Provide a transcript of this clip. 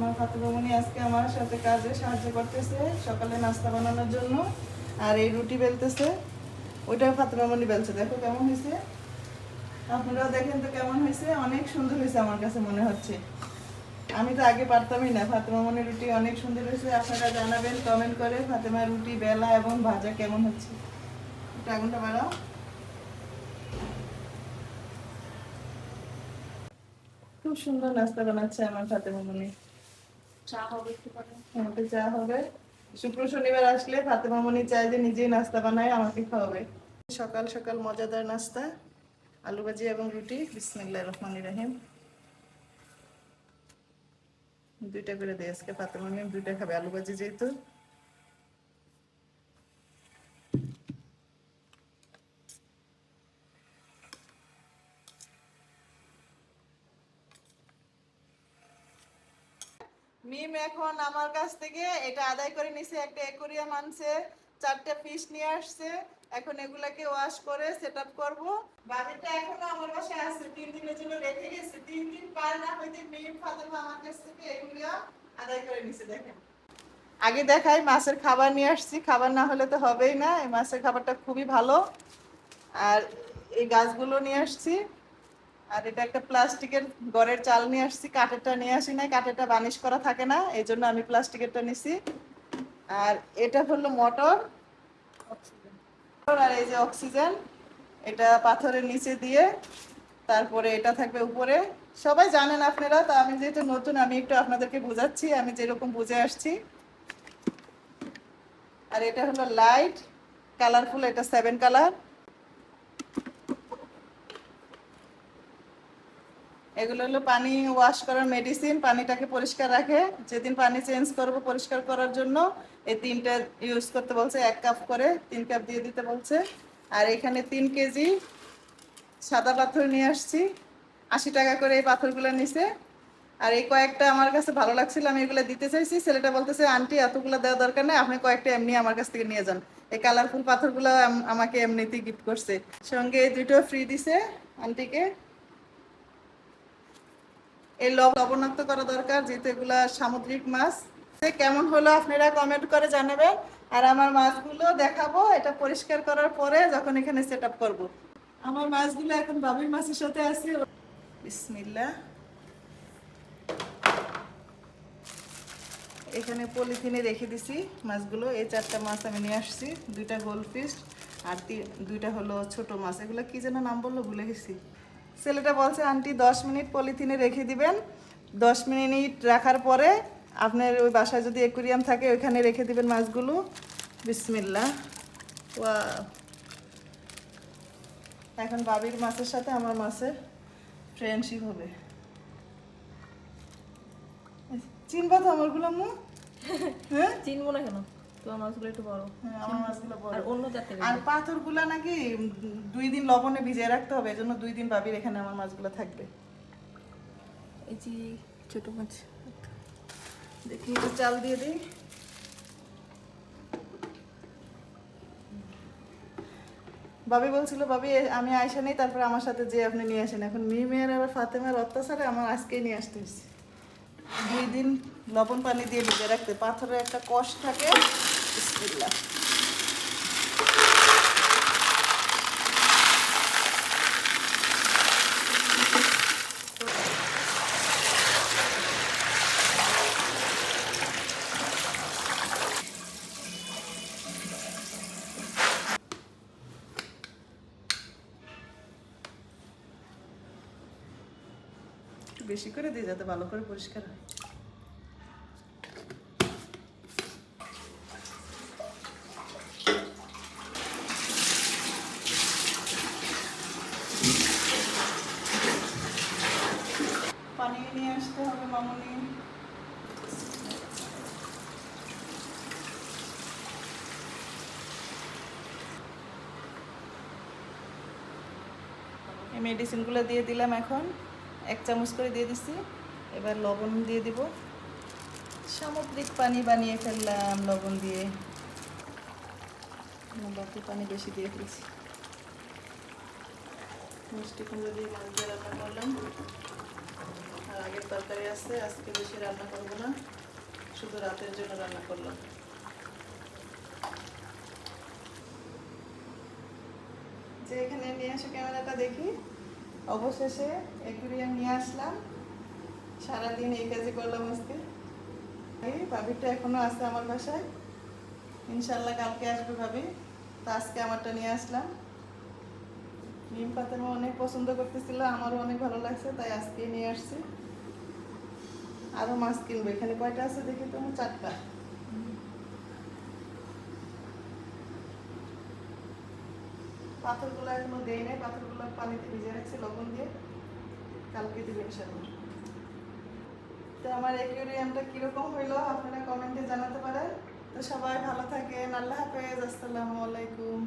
আমার ফাতেমামণি আজকে আমার সাথে কাজে সাহায্য করতেছে, সকালে নাস্তা বানানোর জন্য, আর এই রুটি বেলতেছে। ওইটাও ফাতেমামণি বেলছে, দেখো কেমন হয়েছে। আপনারাও দেখেন তো কেমন হয়েছে, অনেক সুন্দর হয়েছে আমার কাছে মনে হচ্ছে। আমি তো আগে পারতামই না ফাতেমা রুটি অনেক সুন্দর হয়েছে। আপনারা জানাবেন কমেন্ট করে ফাতেমা রুটি, বেলা এবং ভাজা কেমন হচ্ছে। একটু আগুনটা বাড়াও। খুব সুন্দর নাস্তা বানাচ্ছে আমার ফাতেমা মনে চা হবে আমাকে চা হবে। শুক্র শনিবার আসলে ফাতেমা মনি চায় যে নিজেই নাস্তা বানায়, আমাকে খাওয়াবে। সকাল সকাল মজাদার নাস্তা, আলু ভাজি এবং রুটি। বিসমিল্লা রহমান রাহিম। দুইটা করে দেয় আজকে ফাতেমা মেম দুইটা খাবে আলু ভাজি যেহেতু। মিম এখন আমার কাছ থেকে এটা আদায় করে নিছে, একটা অ্যাকোরিয়াম আনছে, চারটে ফিশ নিয়ে আসছে। এখন এগুলাকে ওয়াশ করে সেট আপ করব। বাজেটটা এখনও আমার কাছে আছে, তিন দিনের জন্য রেখে গেছে। তিন দিন পার না হইতে মিম, ফাতেমা আমার কাছ থেকে এগুলা আদায় করে নিছে, দেখেন। আগে দেখাই, মাছের খাবার নিয়ে আসছি। খাবার না হলে তো হবেই না। এই মাছের খাবারটা খুবই ভালো। আর এই গাছগুলো নিয়ে আসছি। আর এটা একটা প্লাস্টিকের গড়ের চাল নিয়ে আসছি, কাঠেরটা নিয়ে আসি নাই, কাঠেরটা বানিশ করা থাকে না, এই জন্য আমি প্লাস্টিকেরটা নিছি। আর এটা হলো মোটর। আর এই যে অক্সিজেন, এটা পাথরের নিচে দিয়ে, তারপরে এটা থাকবে উপরে। সবাই জানেন আপনারা, তো আমি যেহেতু নতুন, আমি একটু আপনাদেরকে বোঝাচ্ছি, আমি যেরকম বুঝে আসছি। আর এটা হলো লাইট, কালারফুল, এটা সেভেন কালার। এগুলো হলো পানি ওয়াশ করার মেডিসিন পানিটাকে পরিষ্কার রাখে। যেদিন পানি চেঞ্জ করব পরিষ্কার করার জন্য, এই তিনটা ইউজ করতে বলছে, এক কাপ করে, তিন কাপ দিয়ে দিতে বলছে। আর এখানে তিন কেজি সাদা পাথর নিয়ে আসছি। আশি টাকা করে এই পাথরগুলো নিছে। আর এই কয়েকটা আমার কাছে ভালো লাগছিল, আমি এগুলো দিতে চাইছি। ছেলেটা বলতেছে, আন্টি, এতগুলো দেওয়া দরকার নেই, আপনি কয়েকটা এমনি আমার কাছ থেকে নিয়ে যান। এই কালারফুল পাথরগুলো আমাকে এমনিতেই গিফট করছে। সঙ্গে এই দুটো ফ্রি দিছে আন্টিকে। এই লব- লবণাক্ত করা দরকার, যেহেতু এগুলা সামুদ্রিক মাছ। সে কেমন হলো আপনারা কমেন্ট করে জানাবেন। আর আমার মাছগুলো দেখাবো, এটা পরিষ্কার করার পরে যখন এখানে সেট আপ করব। আমার মাছগুলো এখন বাবির মাছের সাথে আছে। বিসমিল্লা এখানে পলিথিনে রেখে দিছি মাছগুলো। এই চারটা মাছ আমি নিয়ে আসছি, দুইটা গোল্ড ফিশ আর দুইটা হলো ছোট মাছ। এগুলো কি যেন নাম বলল ভুলে গেছি। ছেলেটা বলছে আন্টি দশ মিনিট পলিথিনে রেখে দিবেন। দশ মিনিট রাখার পরে আপনার ওই বাসায় যদি একুরিয়াম থাকে ওইখানে রেখে দিবেন মাছগুলো। বিসমিল্লা এখন বাবির মাছের সাথে আমার মাছের ফ্রেন্ডশিপ হবে। চিনবা তো আমারগুলো আম্মু? হ্যাঁ? চিনবো না কেন? তোমার মাছগুলো একটু বড়। হ্যাঁ, আমার মাছগুলো বড়। আর অন্য জাতের আর পাথরগুলা নাকি দুই দিন লবণে ভিজিয়ে রাখতে হবে এজন্য দুই দিন ভাবির এখানে আমার মাছগুলো থাকবে। এই যে ছোট মাছ। দেখি চাল দিয়ে দিই। বাবি বলছিল বাবি আমি আয়সা নেই তারপরে আমার সাথে যে আপনি নিয়ে আসেন। এখন মিমের আর ফাতেমার অত্যাচারে আমার আজকেই নিয়ে আসতে হয়েছে। দুই দিন লবণ পানি দিয়ে ভিজে রাখতে পাথরের একটা কষ থাকে বেশি করে দিয়ে যাতে ভালো করে পরিষ্কার হয়। পানি নিয়ে আসতে হবে মামুনি। মেডিসিনগুলো দিয়ে দিলাম এখন। এক চামচ করে দিয়ে দিছি। এবার লবণ দিয়ে দিব। সামুদ্রিক পানি বানিয়ে ফেললাম লবণ দিয়ে। বাকি পানি বেশি দিয়ে ফেলছি। মিষ্টি কুমড়ো দিয়ে মাছ দিয়ে রান্না করলাম। আগের তরকারি আছে, আজকে বেশি রান্না করব না, শুধু রাতের জন্য রান্না করলাম। যে এখানে নিয়ে আসে ক্যামেরাটা দেখি, অবশেষে অ্যাকুরিয়াম নিয়ে আসলাম। সারাদিন এই কাজে করলাম আজকে। ভাবিটা এখনও আছে আমার বাসায়। ইনশাল্লাহ কালকে আসবে ভাবি। তো আজকে আমারটা নিয়ে আসলাম। নিম পাতামা অনেক পছন্দ করতেছিল, আমারও অনেক ভালো লাগছে, তাই আজকে নিয়ে আসছি। আরও মাছ কিনবো। এখানে কয়টা আছে দেখি তো চারটা। পাথরগুলো এখনও দেই নাই, পাথরগুলো পানিতে ভিজে রাখছি, লবণ দিয়ে। কালকে দিবে ইনশাল্লাহ তো আমার অ্যাকুরিয়ামটা কীরকম হইল আপনারা কমেন্টে জানাতে পারেন। তো সবাই ভালো থাকেন, আল্লাহ হাফেজ, আসসালামু আলাইকুম।